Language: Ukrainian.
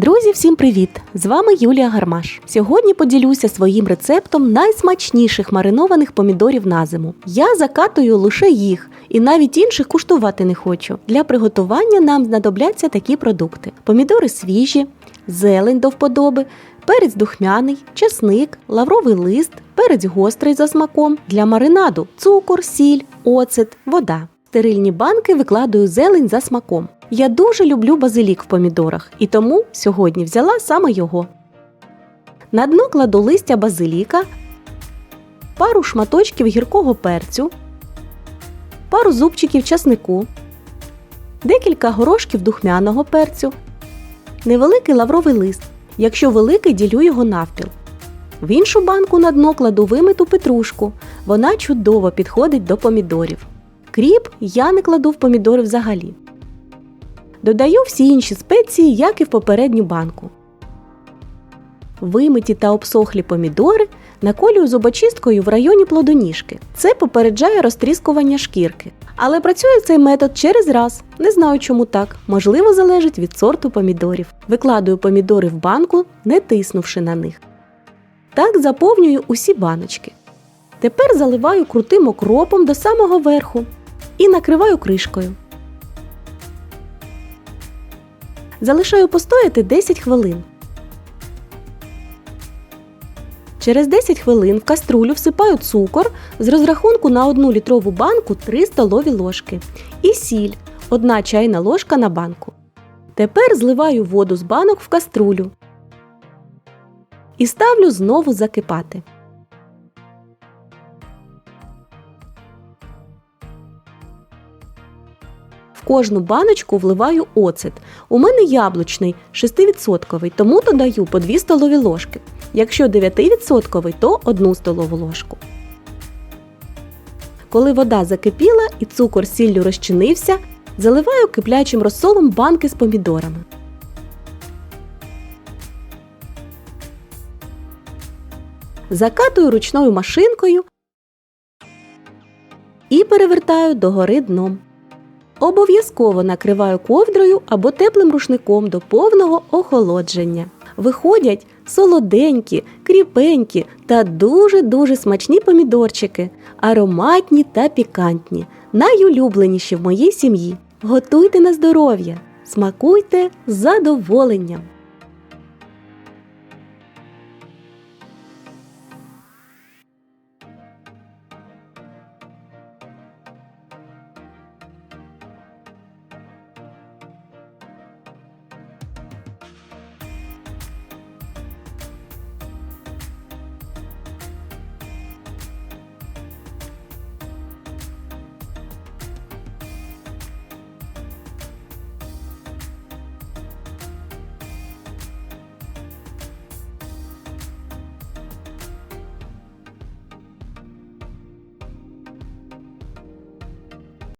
Друзі, всім привіт! З вами Юлія Гармаш. Сьогодні поділюся своїм рецептом найсмачніших маринованих помідорів на зиму. Я закатую лише їх і навіть інших куштувати не хочу. Для приготування нам знадобляться такі продукти: помідори свіжі, зелень до вподоби, перець духмяний, чесник, лавровий лист, перець гострий за смаком, для маринаду цукор, сіль, оцет, вода. Стерильні банки викладаю зелень за смаком. Я дуже люблю базилік в помідорах, і тому сьогодні взяла саме його. На дно кладу листя базиліка, пару шматочків гіркого перцю, пару зубчиків часнику, декілька горошків духмяного перцю, невеликий лавровий лист. Якщо великий, ділю його навпіл. В іншу банку на дно кладу вимиту петрушку. Вона чудово підходить до помідорів. Кріп я не кладу в помідори взагалі. Додаю всі інші спеції, як і в попередню банку. Вимиті та обсохлі помідори наколюю зубочисткою в районі плодоніжки. Це попереджає розтріскування шкірки. Але працює цей метод через раз. Не знаю, чому так. Можливо, залежить від сорту помідорів. Викладаю помідори в банку, не тиснувши на них. Так заповнюю усі баночки. Тепер заливаю крутим окропом до самого верху і накриваю кришкою. Залишаю постояти 10 хвилин. Через 10 хвилин в каструлю всипаю цукор з розрахунку на 1 літрову банку 3 столові ложки і сіль 1 чайна ложка на банку. Тепер зливаю воду з банок в каструлю і ставлю знову закипати. Кожну баночку вливаю оцет. У мене яблучний 6%, тому додаю по 2 столові ложки. Якщо 9%, то 1 столову ложку. Коли вода закипіла і цукор сіллю розчинився, заливаю киплячим розсолом банки з помідорами. Закатую ручною машинкою і перевертаю догори дном. Обов'язково накриваю ковдрою або теплим рушником до повного охолодження. Виходять солоденькі, кріпенькі та дуже-дуже смачні помідорчики, ароматні та пікантні, найулюбленіші в моїй сім'ї. Готуйте на здоров'я, смакуйте з задоволенням!